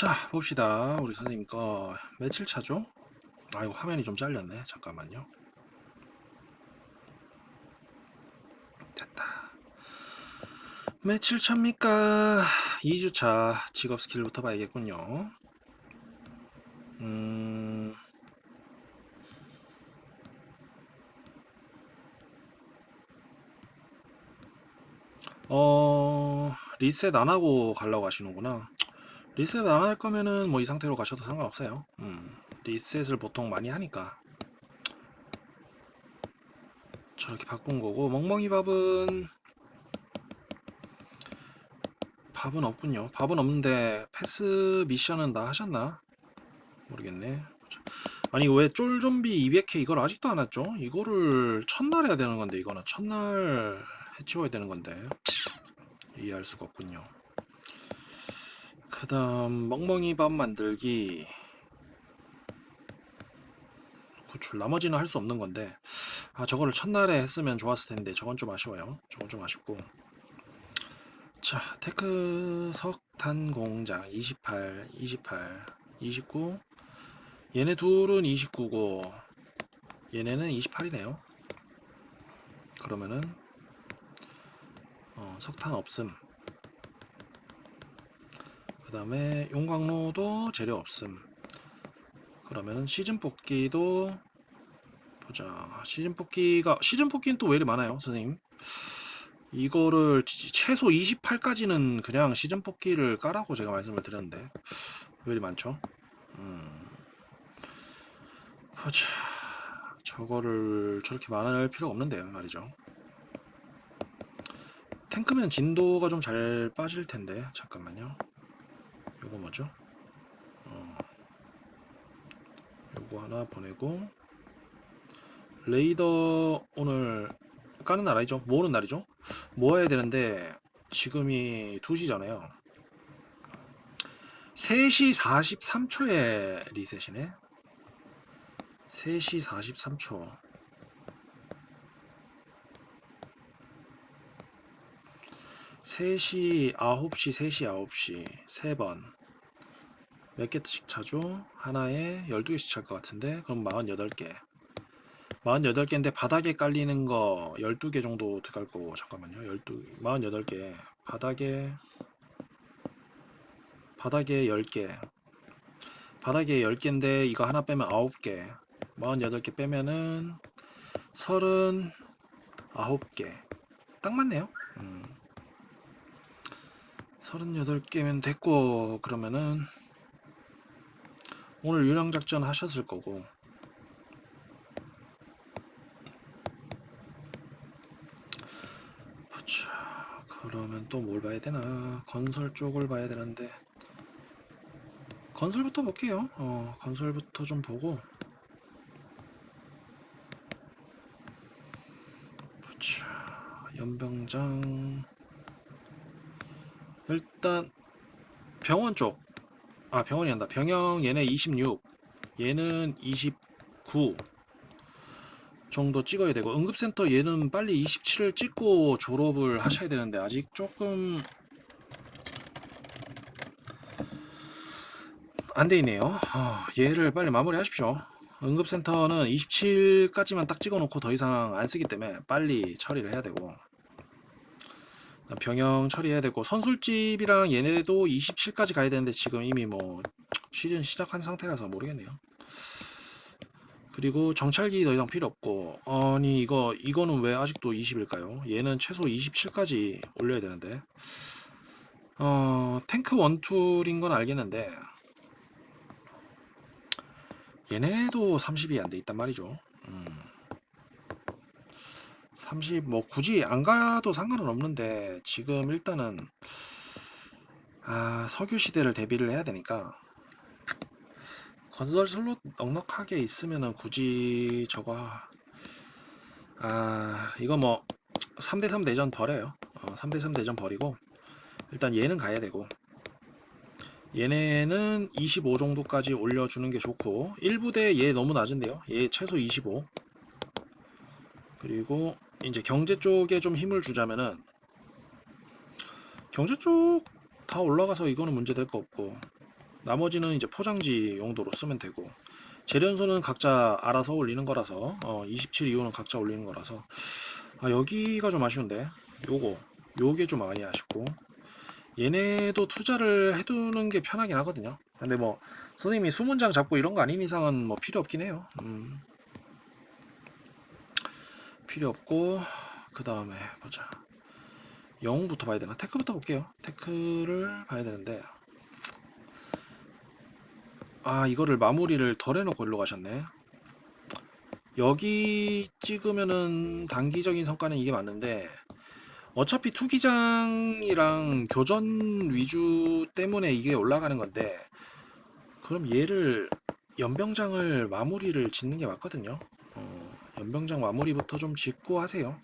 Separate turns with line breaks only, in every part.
자, 봅시다. 우리 선생님 거 며칠 차죠? 아, 이거 화면이 좀 잘렸네. 잠깐만요. 됐다. 며칠 차입니까? 2주차 직업 스킬부터 봐야겠군요. 음, 어, 리셋 안 하고 가려고 하시는구나. 리셋 안 할 거면은 뭐 이 상태로 가셔도 상관없어요. 음, 리셋을 보통 많이 하니까 저렇게 바꾼 거고 멍멍이 밥은 밥은 없군요. 밥은 없는데 패스 미션은 다 하셨나? 모르겠네. 아니 왜 쫄좀비 200회 이걸 아직도 안 왔죠? 이거를 첫날 해야 되는 건데 이거는 첫날 해치워야 되는 건데 이해할 수가 없군요. 그 다음 멍멍이 밥 만들기. 구출 나머지는 할 수 없는 건데. 아 저거를 첫날에 했으면 좋았을 텐데. 저건 좀 아쉬워요. 저건 좀 아쉽고. 자 테크 석탄 공장 28 28 29 얘네 둘은 29고 얘네는 28이네요. 그러면은 어, 석탄 없음 그 다음에 용광로도 재료 없음. 그러면은 시즌 뽑기도 보자. 시즌 뽑기가 시즌 뽑기는 또 왜 이리 많아요 선생님? 이거를 지- 최소 28까지는 그냥 시즌 뽑기를 까라고 제가 말씀을 드렸는데 왜 이리 많죠? 음. 보자. 저거를 저렇게 많을 필요가 없는데요 말이죠. 탱크면 진도가 좀 잘 빠질 텐데 잠깐만요 요거 뭐죠? 어, 요거 하나 보내고 레이더 오늘 까는 날 아니죠? 모으는 날이죠? 모아야 되는데 지금이 2시잖아요 3시 43초에 리셋이네 3시 43초 3시 9시 3시 9시. 3번. 몇 개씩 차죠? 하나에 12개씩 찰 것 같은데? 그럼 48개. 48개인데 바닥에 깔리는 거 12개 정도 들어갈 거고 잠깐만요. 12, 48개. 바닥에 바닥에 10개. 바닥에 10개인데 이거 하나 빼면 9개. 48개 빼면은 39개. 딱 맞네요. 음. 38개면 됐고 그러면은 오늘 유령 작전 하셨을 거고. 보자 그러면 또 뭘 봐야 되나? 건설 쪽을 봐야 되는데. 건설부터 볼게요. 어 건설부터 좀 보고. 보자 연병장 일단 병원 쪽. 아 병원이 한다. 병영 얘네 26. 얘는 29 정도 찍어야 되고 응급센터 얘는 빨리 27을 찍고 졸업을 하셔야 되는데 아직 조금 안 돼 있네요. 아, 얘를 빨리 마무리 하십시오. 응급센터는 27까지만 딱 찍어놓고 더 이상 안 쓰기 때문에 빨리 처리를 해야 되고 병영 처리해야 되고 선술집이랑 얘네도 27까지 가야 되는데 지금 이미 뭐 시즌 시작한 상태라서 모르겠네요. 그리고 정찰기 더 이상 필요 없고 아니 이거 이거는 왜 아직도 20일까요? 얘는 최소 27까지 올려야 되는데 어 탱크 원툴인 건 알겠는데 얘네도 30이 안 돼 있단 말이죠. 음. 30, 뭐, 굳이 안 가도 상관은 없는데, 지금 일단은, 아, 석유 시대를 대비를 해야 되니까, 건설 슬롯 넉넉하게 있으면은 굳이 저거, 아, 이거 뭐, 3대3 대전 버려요. 어, 3대3 대전 버리고, 일단 얘는 가야 되고, 얘네는 25 정도까지 올려주는 게 좋고, 1부대 얘 너무 낮은데요. 얘 최소 25. 그리고 이제 경제 쪽에 좀 힘을 주자면은 경제 쪽 다 올라가서 이거는 문제 될 거 없고 나머지는 이제 포장지 용도로 쓰면 되고 재련소는 각자 알아서 올리는 거라서 어, 27 이후는 각자 올리는 거라서. 아 여기가 좀 아쉬운데. 요거 요게 좀 많이 아쉽고. 얘네도 투자를 해두는 게 편하긴 하거든요. 근데 뭐 선생님이 수문장 잡고 이런 거 아닌 이상은 뭐 필요 없긴 해요. 음. 필요 없고 그 다음에 보자. 영웅부터 봐야 되나? 테크부터 볼게요. 테크를 봐야 되는데. 아 이거를 마무리를 덜 해놓고 일로 가셨네. 여기 찍으면은 단기적인 성과는 이게 맞는데 어차피 투기장이랑 교전 위주 때문에 이게 올라가는 건데 그럼 얘를 연병장을 마무리를 짓는 게 맞거든요. 어, 연병장 마무리부터 좀 짓고 하세요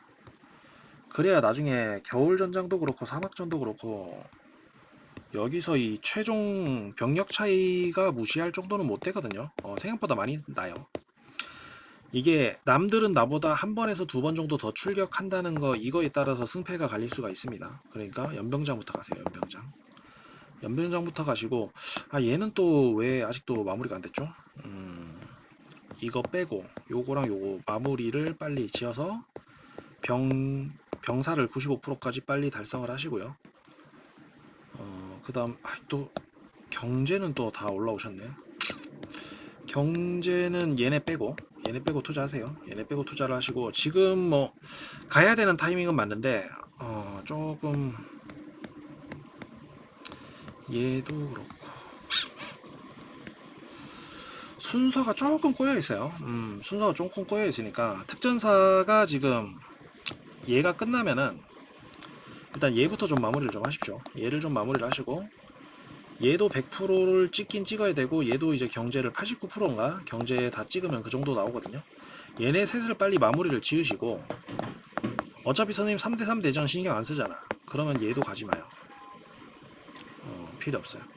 그래야 나중에 겨울 전장도 그렇고 사막전도 그렇고 여기서 이 최종 병력 차이가 무시할 정도는 못 되거든요. 어, 생각보다 많이 나요. 이게 남들은 나보다 한 번에서 두 번 정도 더 출격한다는 거 이거에 따라서 승패가 갈릴 수가 있습니다. 그러니까 연병장부터 가세요. 연병장. 연병장부터 가시고 아 얘는 또 왜 아직도 마무리가 안 됐죠? 음, 이거 빼고 요거랑 요거 마무리를 빨리 지어서 병 병사를 95%까지 빨리 달성을 하시고요. 어, 그 다음 아, 또 경제는 또 다 올라오셨네. 경제는 얘네 빼고 얘네 빼고 투자하세요. 얘네 빼고 투자를 하시고 지금 뭐 가야 되는 타이밍은 맞는데 어, 조금 얘도 그렇고 순서가 조금 꼬여 있어요. 음, 순서가 조금 꼬여 있으니까 특전사가 지금 얘가 끝나면은 일단 얘부터 좀 마무리를 좀 하십시오. 얘를 좀 마무리를 하시고 얘도 100%를 찍긴 찍어야 되고 얘도 이제 경제를 89%인가 경제 다 찍으면 그 정도 나오거든요. 얘네 셋을 빨리 마무리를 지으시고 어차피 선생님 3대3 대전 신경 안 쓰잖아. 그러면 얘도 가지 마요. 어, 필요 없어요.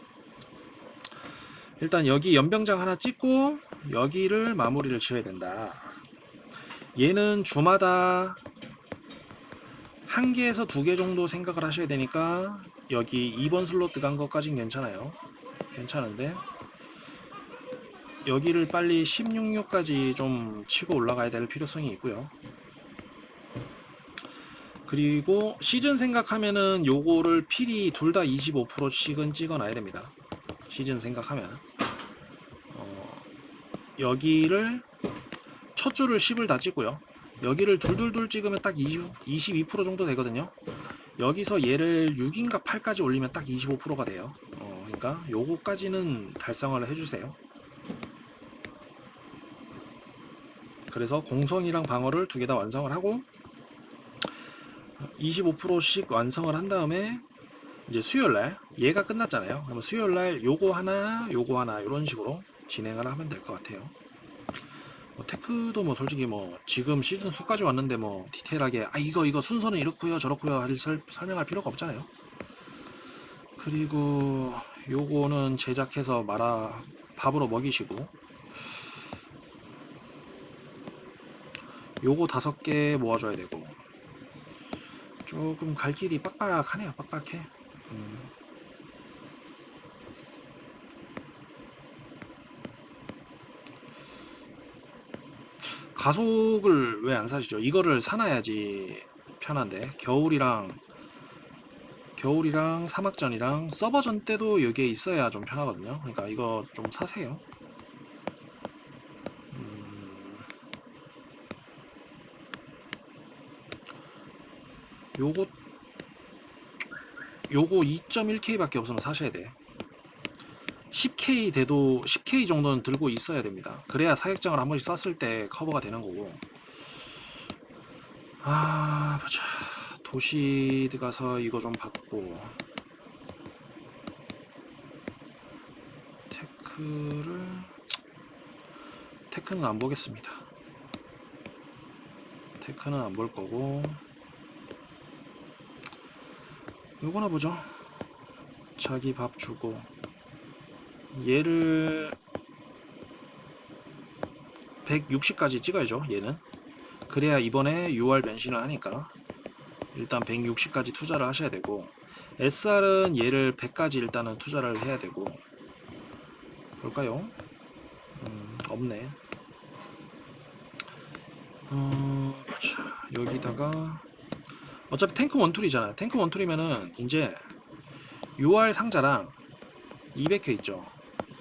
일단 여기 연병장 하나 찍고 여기를 마무리를 지어야 된다. 얘는 주마다 한 개에서 두 개 정도 생각을 하셔야 되니까 여기 2번 슬롯 간 것까진 괜찮아요. 괜찮은데 여기를 빨리 16류까지 좀 치고 올라가야 될 필요성이 있고요. 그리고 시즌 생각하면은 요거를 필히 둘 다 25%씩은 찍어놔야 됩니다. 시즌 생각하면 어, 여기를 첫 줄을 10을 다 찍고요. 여기를 둘둘둘 찍으면 딱 20, 22% 정도 되거든요. 여기서 얘를 6인가 8까지 올리면 딱 25%가 돼요. 어, 그러니까 요거까지는 달성을 해주세요. 그래서 공성이랑 방어를 두 개 다 완성을 하고 25%씩 완성을 한 다음에 이제 수요일 날 얘가 끝났잖아요. 그러면 수요일 날 요거 하나, 요거 하나 이런 식으로 진행을 하면 될 것 같아요. 뭐 테크도 뭐 솔직히 뭐 지금 시즌 수까지 왔는데 뭐 디테일하게 아 이거 이거 순서는 이렇고요 저렇고요 할 설, 설명할 필요가 없잖아요. 그리고 요거는 제작해서 말아 밥으로 먹이시고 요거 다섯 개 모아줘야 되고 조금 갈 길이 빡빡하네요 빡빡해 음. 가속을 왜 안 사시죠? 이거를 사놔야지 편한데 겨울이랑 겨울이랑 사막전이랑 서버전 때도 여기에 있어야 좀 편하거든요. 그러니까 이거 좀 사세요. 음, 요거 요거 2.1K밖에 없으면 사셔야 돼. 10K 돼도 10K 정도는 들고 있어야 됩니다. 그래야 사격장을 한 번씩 쐈을 때 커버가 되는 거고. 아 보자. 도시 가서 이거 좀 받고 테크를 테크는 안 보겠습니다. 테크는 안 볼 거고 요거나 보죠. 자기 밥 주고 얘를 160까지 찍어야죠 얘는 그래야 이번에 6월 변신을 하니까 일단 160까지 투자를 하셔야 되고 SR은 얘를 100까지 일단은 투자를 해야 되고 볼까요? 음, 없네. 어. 여기다가 어차피 탱크 원툴이잖아. 탱크 원툴이면은 이제 UR 상자랑 200회 있죠.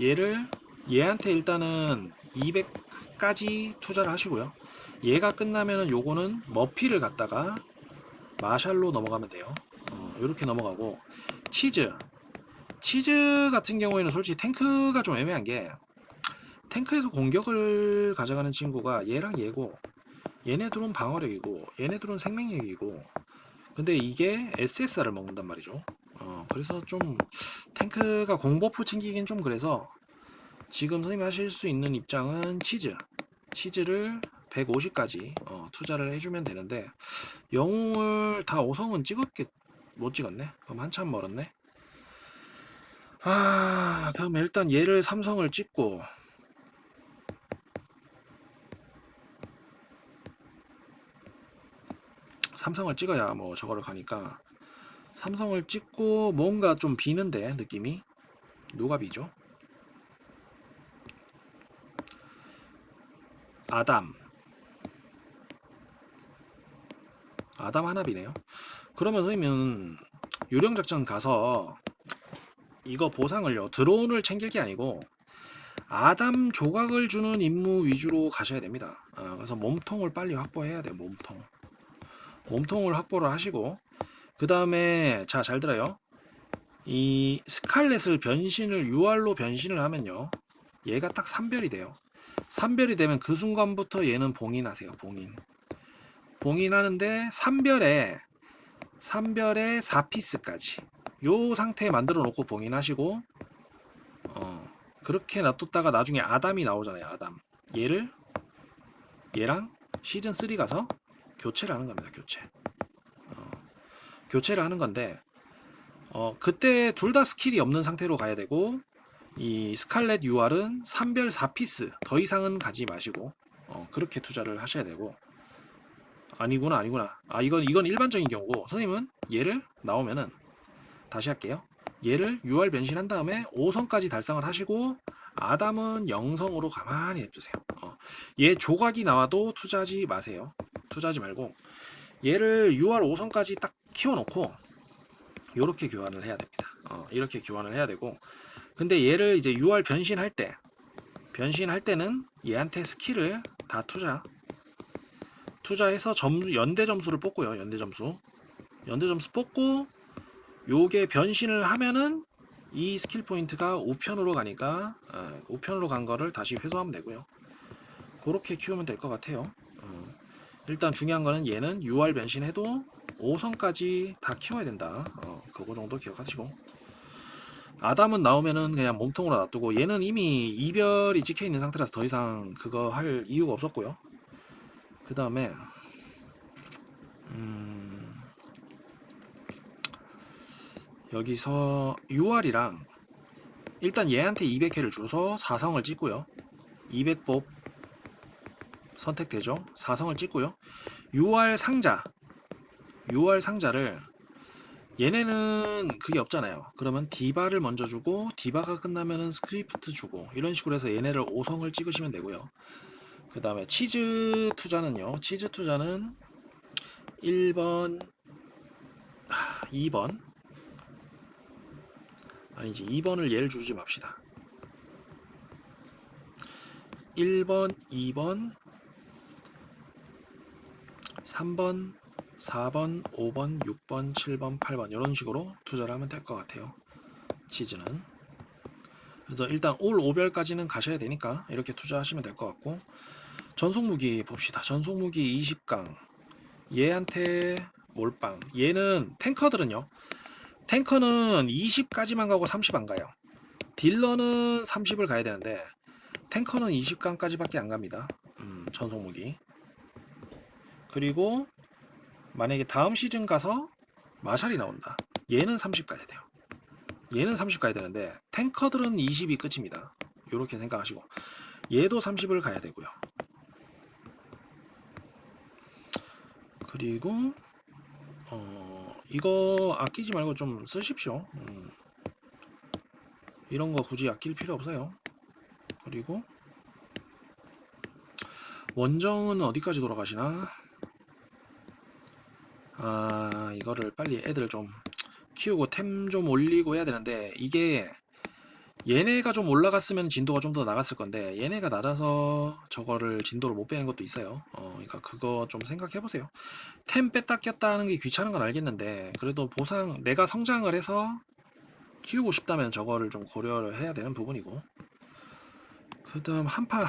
얘를 얘한테 일단은 200까지 투자를 하시고요. 얘가 끝나면은 요거는 머피를 갖다가 마샬로 넘어가면 돼요. 어, 이렇게 넘어가고 치즈 치즈 같은 경우에는 솔직히 탱크가 좀 애매한 게 탱크에서 공격을 가져가는 친구가 얘랑 얘고 얘네들은 방어력이고 얘네들은 생명력이고 근데 이게 SSR을 먹는단 말이죠. 어, 그래서 좀 탱크가 공버프 챙기긴 좀 그래서 지금 선생님이 하실 수 있는 입장은 치즈. 치즈를 150까지 어, 투자를 해주면 되는데 영웅을 다 5성은 찍었겠 못 찍었네? 그럼 한참 멀었네? 아 그럼 일단 얘를 삼성을 찍고 삼성을 찍어야 뭐 저거를 가니까 삼성을 찍고 뭔가 좀 비는데 느낌이? 누가 비죠? 아담. 아담 하나 비네요. 그러면 선생님은 유령 작전 가서 이거 보상을요. 드론을 챙길 게 아니고 아담 조각을 주는 임무 위주로 가셔야 됩니다. 아, 그래서 몸통을 빨리 확보해야 돼요 몸통. 몸통을 확보를 하시고 그 다음에 자 잘 들어요. 이 스칼렛을 변신을 UR로 변신을 하면요 얘가 딱 산별이 돼요. 산별이 되면 그 순간부터 얘는 봉인하세요 봉인. 봉인하는데 산별에 산별에 4피스까지. 요 상태에 만들어 놓고 봉인하시고 어 그렇게 놔뒀다가 나중에 아담이 나오잖아요 아담. 얘를 얘랑 시즌 3 가서 교체를 하는 겁니다 교체. 어, 교체를 하는 건데 어 그때 둘 다 스킬이 없는 상태로 가야 되고 이 스칼렛 UR은 3별 4피스 더 이상은 가지 마시고 어, 그렇게 투자를 하셔야 되고. 아니구나 아니구나. 아 이건 이건 일반적인 경우고 선생님은 얘를 나오면은 다시 할게요. 얘를 UR 변신한 다음에 5성까지 달성을 하시고 아담은 0성으로 가만히 냅두세요. 어, 얘 조각이 나와도 투자하지 마세요. 투자하지 말고. 얘를 UR 5성까지 딱 키워놓고 이렇게 교환을 해야 됩니다. 어, 이렇게 교환을 해야 되고. 근데 얘를 이제 UR 변신할 때 변신할 때는 얘한테 스킬을 다 투자 투자해서 점수 연대 점수를 뽑고요 연대 점수. 연대 점수 뽑고 요게 변신을 하면은 이 스킬 포인트가 우편으로 가니까 어, 우편으로 간 거를 다시 회수하면 되고요. 그렇게 키우면 될 것 같아요. 어, 일단 중요한 거는 얘는 UR 변신해도 5성까지 다 키워야 된다 어, 그거 정도 기억하시고 아담은 나오면은 그냥 몸통으로 놔두고 얘는 이미 이별이 찍혀 있는 상태라서 더 이상 그거 할 이유가 없었고요. 그 다음에 음 여기서 UR이랑 일단 얘한테 200회를 줘서 4성을 찍고요. 200법 선택되죠. 4성을 찍고요. UR 상자 UR 상자를 얘네는 그게 없잖아요. 그러면 디바를 먼저 주고 디바가 끝나면은 스크리프트 주고 이런 식으로 해서 얘네를 5성을 찍으시면 되고요. 그 다음에 치즈 투자는요. 치즈 투자는 1번, 2번 아니지 2번을 얘를 주지 맙시다. 1번, 2번, 3번, 4번, 5번, 6번, 7번, 8번 이런 식으로 투자를 하면 될 것 같아요. 치즈는. 그래서 일단 올 5별까지는 가셔야 되니까 이렇게 투자하시면 될 것 같고 전속 무기 봅시다. 전속 무기 20강 얘한테 몰빵 얘는 탱커들은요. 탱커는 20까지만 가고 30 안 가요. 딜러는 30을 가야 되는데 탱커는 20강까지밖에 안 갑니다. 음, 전속 무기. 그리고 만약에 다음 시즌 가서 마샬이 나온다. 얘는 30 가야 돼요. 얘는 30 가야 되는데 탱커들은 20이 끝입니다. 이렇게 생각하시고 얘도 30을 가야 되고요. 그리고 어 이거 아끼지 말고 좀 쓰십시오. 음. 이런 거 굳이 아낄 필요 없어요. 그리고 원정은 어디까지 돌아가시나? 아 이거를 빨리 애들 좀 키우고 템 좀 올리고 해야 되는데 이게 얘네가 좀 올라갔으면 진도가 좀 더 나갔을 건데 얘네가 낮아서 저거를 진도를 못 빼는 것도 있어요. 어, 그러니까 그거 좀 생각해 보세요. 템 뺐다 꼈다 하는 게 귀찮은 건 알겠는데 그래도 보상 내가 성장을 해서 키우고 싶다면 저거를 좀 고려를 해야 되는 부분이고 그 다음 한파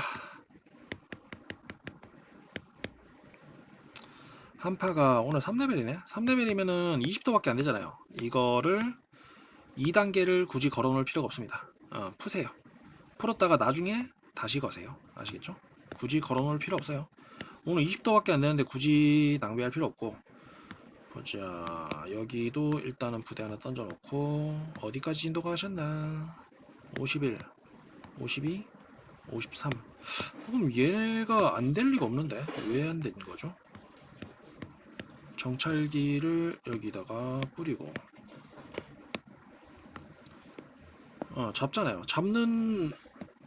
한파가 오늘 3레벨이네? 3레벨이면은 20도밖에 안 되잖아요. 이거를 2단계를 굳이 걸어 놓을 필요가 없습니다. 어, 푸세요. 풀었다가 나중에 다시 거세요. 아시겠죠? 굳이 걸어 놓을 필요 없어요. 오늘 20도밖에 안 되는데 굳이 낭비할 필요 없고. 보자. 여기도 일단은 부대 하나 던져 놓고. 어디까지 진도가 하셨나? 51 52 53 그럼 얘네가 안 될 리가 없는데? 왜 안 된 거죠 정찰기를 여기다가 뿌리고. 어 잡잖아요. 잡는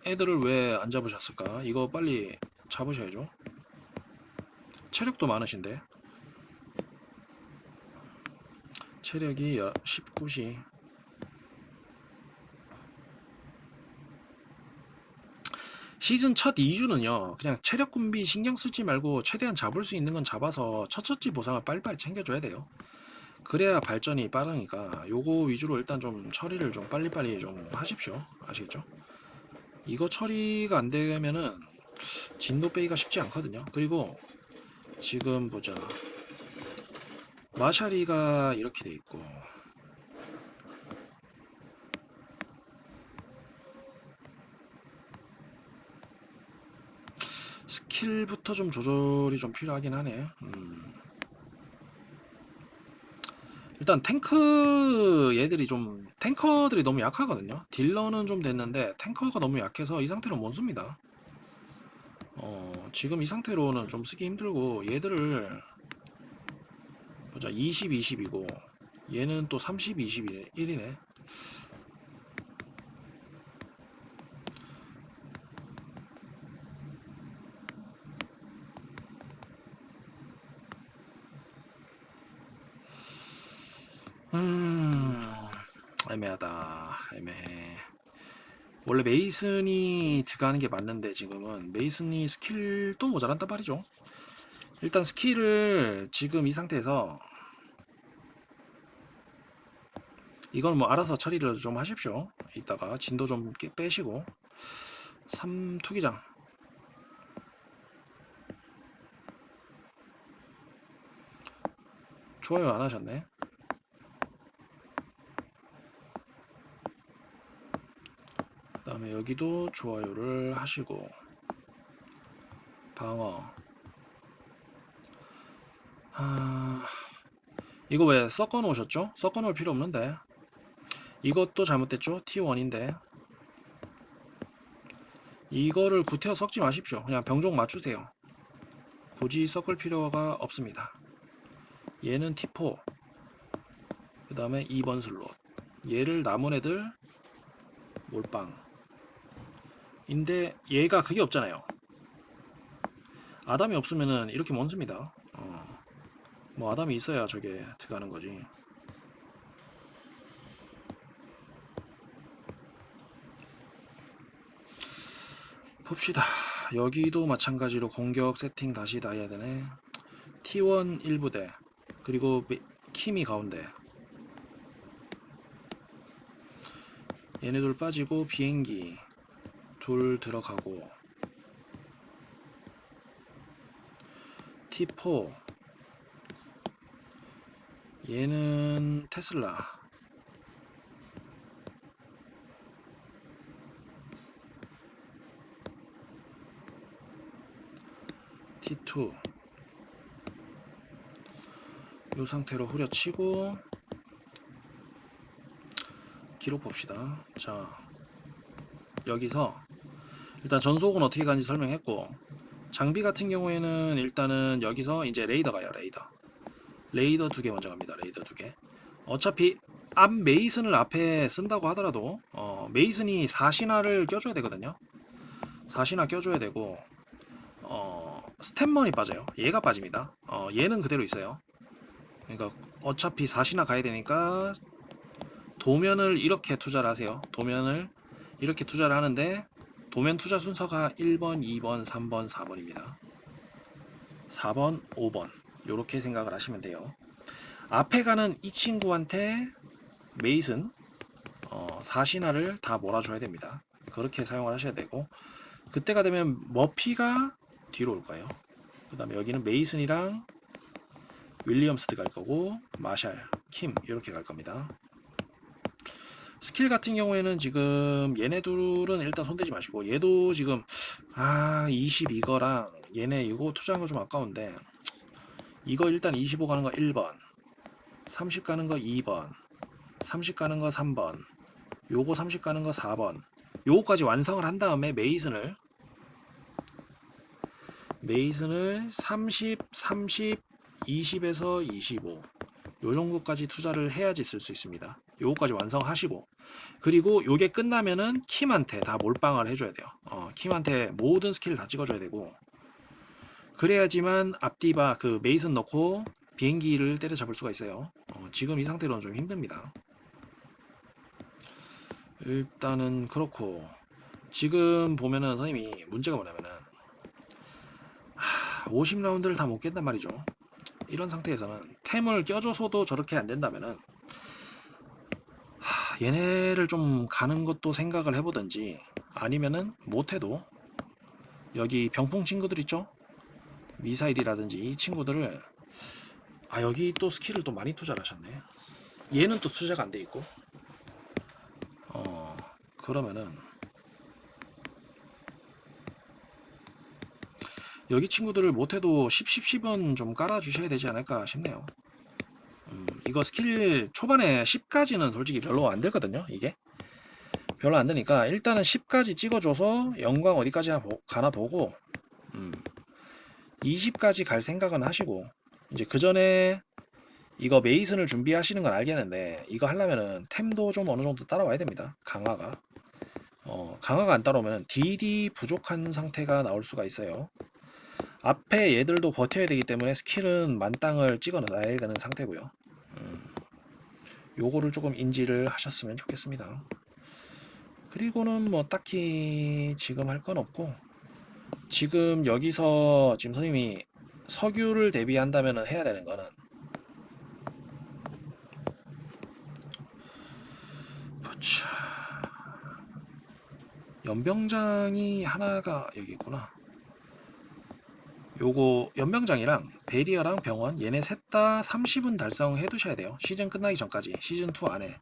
애들을 왜 안 잡으셨을까? 이거 빨리 잡으셔야죠. 체력도 많으신데. 체력이 19시 시즌 첫 2주는요 그냥 체력 군비 신경 쓰지 말고 최대한 잡을 수 있는 건 잡아서 첫처치 보상을 빨리빨리 챙겨줘야 돼요. 그래야 발전이 빠르니까 요거 위주로 일단 좀 처리를 좀 빨리빨리 좀 하십시오. 아시겠죠? 이거 처리가 안 되면은 진도 빼기가 쉽지 않거든요. 그리고 지금 보자. 마샤리가 이렇게 돼 있고 스킬부터 좀 조절이 좀 필요하긴 하네. 음. 일단 탱크 얘들이 좀 탱커들이 너무 약하거든요. 딜러는 좀 됐는데 탱커가 너무 약해서 이 상태로 못 씁니다. 어, 지금 이 상태로는 좀 쓰기 힘들고 얘들을 보자 20, 20이고 얘는 또 30, 21이네. 음, 애매하다. 애매해. 원래 메이슨이 들어가는 게 맞는데 지금은 메이슨이 스킬도 모자란단 말이죠. 일단 스킬을 지금 이 상태에서 이건 뭐 알아서 처리를 좀 하십시오. 이따가 진도 좀 깨- 빼시고 삼투기장 좋아요 안 하셨네. 그 다음에 여기도 좋아요를 하시고. 방어. 아... 이거 왜 섞어 놓으셨죠? 섞어 놓을 필요 없는데. 이것도 잘못됐죠? T1인데. 이거를 구태여 섞지 마십시오. 그냥 병종 맞추세요. 굳이 섞을 필요가 없습니다. 얘는 T4. 그 다음에 2번 슬롯. 얘를 남은 애들 몰빵 인데 얘가 그게 없잖아요. 아담이 없으면은 이렇게 못 씁니다. 어. 뭐 아담이 있어야 저게 들어가는 거지. 봅시다. 여기도 마찬가지로 공격 세팅 다시 다 해야 되네. T1 1부대 그리고 메- 킴이 가운데. 얘네들 빠지고 비행기 둘 들어가고. T4 얘는 테슬라. T2 이 상태로 후려치고 기록 봅시다. 자, 여기서 일단 전속은 어떻게 가는지 설명했고 장비 같은 경우에는 일단은 여기서 이제 레이더 가요. 레이더. 레이더 두 개 먼저 갑니다. 레이더 두 개. 어차피 앞 메이슨을 앞에 쓴다고 하더라도 어, 메이슨이 4신화를 껴줘야 되거든요. 사시나 껴줘야 되고 어 스탠먼이 빠져요. 얘가 빠집니다. 어 얘는 그대로 있어요. 그러니까 어차피 사시나 가야 되니까 도면을 이렇게 투자를 하세요. 도면을 이렇게 투자를 하는데 도면 투자 순서가 1번, 2번, 3번, 4번입니다. 4번, 5번 이렇게 생각을 하시면 돼요. 앞에 가는 이 친구한테 메이슨 어, 사신화를 다 몰아줘야 됩니다. 그렇게 사용을 하셔야 되고 그때가 되면 머피가 뒤로 올 거예요. 그 다음에 여기는 메이슨이랑 윌리엄스드 갈 거고 마샬, 킴 이렇게 갈 겁니다. 스킬 같은 경우에는 지금 얘네 둘은 일단 손대지 마시고 얘도 지금 아 22거랑 얘네 이거 투자한 거 좀 아까운데 이거 일단 25 가는 거 1번 30 가는 거 2번 30 가는 거 3번 요거 30 가는 거 4번 요거까지 완성을 한 다음에 메이슨을 메이슨을 30, 30, 20에서 25 요 정도까지 투자를 해야지 쓸 수 있습니다. 요거까지 완성하시고 그리고 요게 끝나면은 킴한테 다 몰빵을 해줘야 돼요. 어, 킴한테 모든 스킬을 다 찍어줘야 되고 그래야지만 앞디바 그 메이슨 넣고 비행기를 때려잡을 수가 있어요. 어, 지금 이 상태로는 좀 힘듭니다. 일단은 그렇고 지금 보면은 선생님이 문제가 뭐냐면은 50라운드를 다 못 깬단 말이죠. 이런 상태에서는 템을 껴줘서도 저렇게 안 된다면은 하, 얘네를 좀 가는 것도 생각을 해보든지 아니면은 못해도 여기 병풍 친구들 있죠? 미사일이라든지 이 친구들을 아 여기 또 스킬을 또 많이 투자를 하셨네. 얘는 또 투자가 안 돼 있고 어 그러면은 여기 친구들을 못해도 10, 10, 10은 좀 깔아주셔야 되지 않을까 싶네요. 음, 이거 스킬 초반에 10까지는 솔직히 별로 안 들거든요. 이게 별로 안 되니까 일단은 10까지 찍어줘서 영광 어디까지 가나 보고 음, 20까지 갈 생각은 하시고 이제 그 전에 이거 메이슨을 준비하시는 건 알겠는데 이거 하려면은 템도 좀 어느 정도 따라와야 됩니다. 강화가 어, 강화가 안 따라오면 DD 부족한 상태가 나올 수가 있어요. 앞에 얘들도 버텨야 되기 때문에 스킬은 만땅을 찍어 놔야 되는 상태고요. 음, 요거를 조금 인지를 하셨으면 좋겠습니다. 그리고는 뭐 딱히 지금 할 건 없고 지금 여기서 지금 선생님이 석유를 대비한다면 해야 되는 거는 연병장이 하나가 여기 있구나. 요거 연병장이랑 베리어랑 병원 얘네 셋 다 30은 달성해 두셔야 돼요. 시즌 끝나기 전까지 시즌 2 안에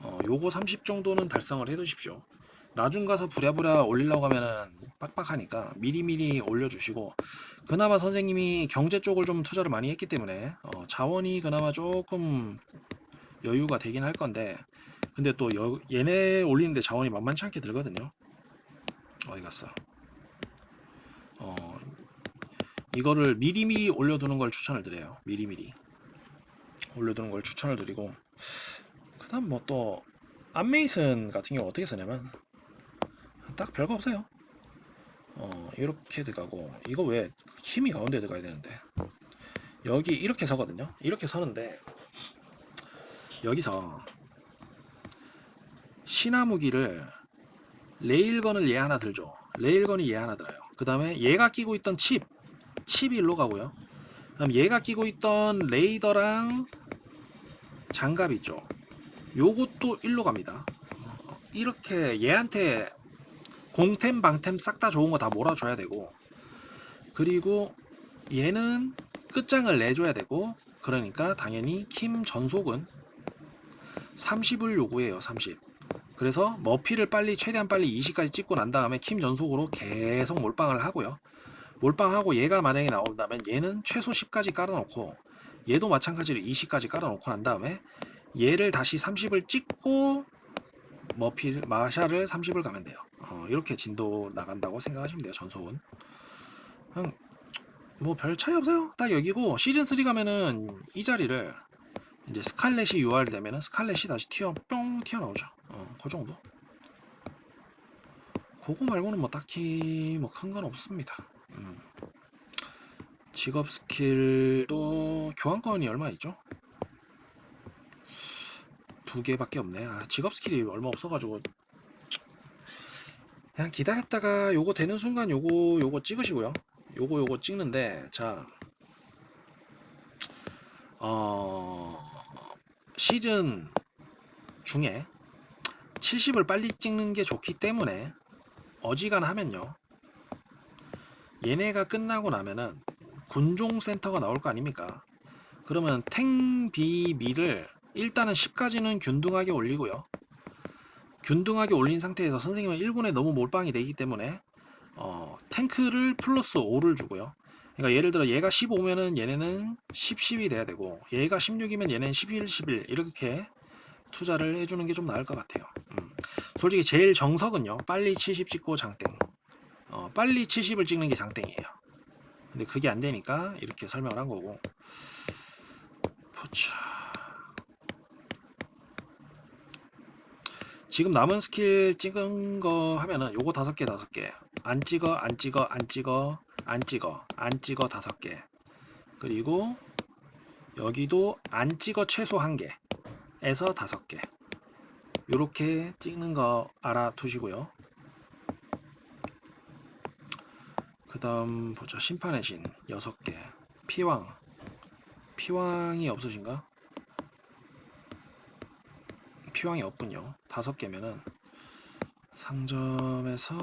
어, 요거 30 정도는 달성을 해 두십시오. 나중 가서 부랴부랴 올리려고 하면은 빡빡하니까 미리미리 올려주시고 그나마 선생님이 경제 쪽을 좀 투자를 많이 했기 때문에 어, 자원이 그나마 조금 여유가 되긴 할 건데 근데 또 여, 얘네 올리는데 자원이 만만치 않게 들거든요. 어디 갔어? 어, 이거를 미리미리 올려두는 걸 추천을 드려요. 미리미리 올려두는 걸 추천을 드리고 그다음 뭐또 안메이슨 같은 경우 어떻게 쓰냐면 딱 별거 없어요. 어 이렇게 들어가고 이거 왜 힘이 가운데 들어가야 되는데 여기 이렇게 서거든요. 이렇게 서는데 여기서 신화무기를 레일건을 얘 하나 들죠. 레일건이 얘 하나 들어요. 그 다음에 얘가 끼고 있던 칩 칩이 일로 가고요. 그럼 얘가 끼고 있던 레이더랑 장갑 있죠. 요것도 일로 갑니다. 이렇게 얘한테 공템 방템 싹 다 좋은 거 다 몰아줘야 되고 그리고 얘는 끝장을 내줘야 되고 그러니까 당연히 킴 전속은 30을 요구해요 30 그래서 머피를 빨리 최대한 빨리 20까지 찍고 난 다음에 킴 전속으로 계속 몰빵을 하고요 몰빵하고 얘가 만약에 나온다면 얘는 최소 10까지 깔아놓고 얘도 마찬가지로 20까지 깔아놓고 난 다음에 얘를 다시 30을 찍고 머피 마샤를 30을 가면 돼요. 어, 이렇게 진도 나간다고 생각하시면 돼요. 전속은. 뭐 별 차이 없어요. 딱 여기고 시즌 3 가면은 이 자리를 이제 스칼렛이 UR 되면은 스칼렛이 다시 튀어 뿅 튀어나오죠. 어, 그 정도. 그거 말고는 뭐 딱히 뭐 큰 건 없습니다. 음. 직업 스킬도 교환권이 얼마 있죠? 두 개밖에 없네. 아, 직업 스킬이 얼마 없어가지고 그냥 기다렸다가 요거 되는 순간 요거 요거 찍으시고요. 요거 요거 찍는데 자 어, 시즌 중에 70을 빨리 찍는 게 좋기 때문에 어지간하면요. 얘네가 끝나고 나면은 군종 센터가 나올 거 아닙니까? 그러면 탱비미를 일단은 10까지는 균등하게 올리고요. 균등하게 올린 상태에서 선생님은 1군에 너무 몰빵이 되기 때문에 어, 탱크를 플러스 5를 주고요. 그러니까 예를 들어 얘가 15면은 얘네는 10, 10이 돼야 되고 얘가 16이면 얘는 11, 11 이렇게 투자를 해주는 게 좀 나을 것 같아요. 음. 솔직히 제일 정석은요. 빨리 70 찍고 장땡. 어, 빨리 70을 찍는 게 장땡이에요. 근데 그게 안 되니까 이렇게 설명을 한 거고. 보자. 지금 남은 스킬 찍은 거 하면은 요거 다섯 개 다섯 개. 안 찍어 안 찍어 안 찍어 안 찍어 안 찍어 다섯 개. 그리고 여기도 안 찍어 최소 한 개에서 다섯 개. 요렇게 찍는 거 알아두시고요. 그 다음 보자 심판의 신 6개. 피왕. 피왕이 없으신가? 피왕이 없군요. 다섯 개면은 상점에서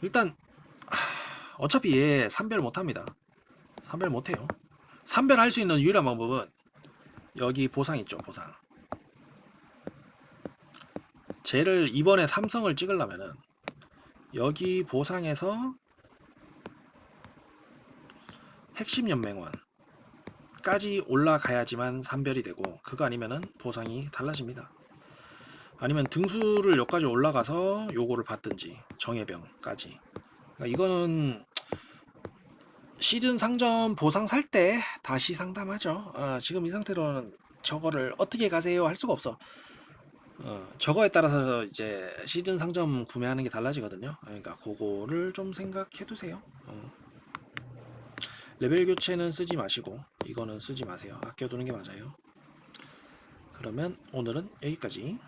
일단 하, 어차피 얘 산별 못합니다. 산별 못해요. 산별할 수 있는 유일한 방법은 여기 보상 있죠 보상 쟤를 이번에 삼성을 찍으려면은 여기 보상에서 핵심 연맹원까지 올라가야지만 산별이 되고 그거 아니면은 보상이 달라집니다. 아니면 등수를 여기까지 올라가서 요거를 받든지 정예병까지. 그러니까 이거는 시즌 상점 보상 살 때 다시 상담하죠. 아, 지금 이 상태로는 저거를 어떻게 가세요 할 수가 없어. 어, 저거에 따라서 이제 시즌 상점 구매하는 게 달라지거든요. 그러니까 그거를 좀 생각해 두세요. 어. 레벨 교체는 쓰지 마시고 이거는 쓰지 마세요. 아껴두는 게 맞아요. 그러면 오늘은 여기까지.